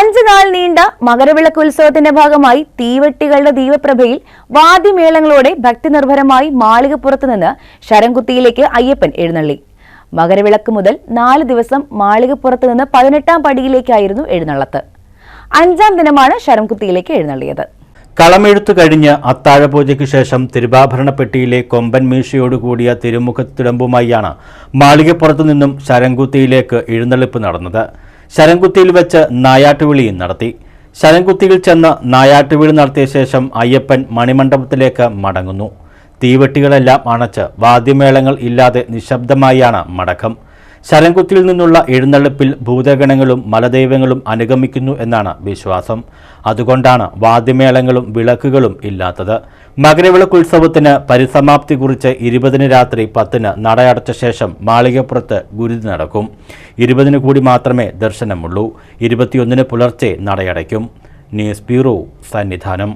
അഞ്ചു നാൾ നീണ്ട മകരവിളക്ക് ഉത്സവത്തിന്റെ ഭാഗമായി തീവെട്ടികളുടെ ദീപപ്രഭയിൽ വാദ്യമേളങ്ങളോടെ ഭക്തിനിർഭരമായി മാളികപ്പുറത്ത് നിന്ന് ശരംകുത്തിയിലേക്ക് അയ്യപ്പൻ എഴുന്നള്ളി. മകരവിളക്ക് മുതൽ നാല് ദിവസം മാളികപ്പുറത്ത് നിന്ന് പതിനെട്ടാം പടിയിലേക്കായിരുന്നു എഴുന്നള്ളത്ത്. അഞ്ചാം ദിനമാണ് ശരംകുത്തിയിലേക്ക് എഴുന്നള്ളിയത്. കളമെഴുത്തു കഴിഞ്ഞ് അത്താഴപൂജയ്ക്ക് ശേഷം തിരുവാഭരണ പെട്ടിയിലെ കൊമ്പൻ മീശയോടുകൂടിയ തിരുമുഖത്തിടമ്പുമായാണ് മാളികപ്പുറത്തു നിന്നും ശരംകുത്തിയിലേക്ക് എഴുന്നള്ളിപ്പ് നടന്നത്. ശരംകുത്തിയിൽ വെച്ച് നായാട്ടുവിളിയും നടത്തി. ശരംകുത്തിയിൽ ചെന്ന് നായാട്ടുവിളി നടത്തിയ ശേഷം അയ്യപ്പൻ മണിമണ്ഡപത്തിലേക്ക് മടങ്ങുന്നു. തീവെട്ടികളെല്ലാം അണച്ച് വാദ്യമേളങ്ങൾ ഇല്ലാതെ നിശബ്ദമായാണ് മടക്കം. ശരംകുത്തിയിൽ നിന്നുള്ള എഴുന്നള്ളിപ്പിൽ ഭൂതഗണങ്ങളും മലദൈവങ്ങളും അനുഗമിക്കുന്നു എന്നാണ് വിശ്വാസം. അതുകൊണ്ടാണ് വാദ്യമേളങ്ങളും വിളക്കുകളും ഇല്ലാത്തത്. മകരവിളക്കുത്സവത്തിന് പരിസമാപ്തി കുറിച്ച് ഇരുപതിന് രാത്രി പത്തിന് നടയടച്ച ശേഷം മാളികപ്പുറത്ത് ഗുരുതി നടക്കും. ഇരുപതിന് കൂടി മാത്രമേ ദർശനമുള്ളൂ. ഇരുപത്തിയൊന്നിന് പുലർച്ചെ നടയടയ്ക്കും. News bureau Sannidhanam.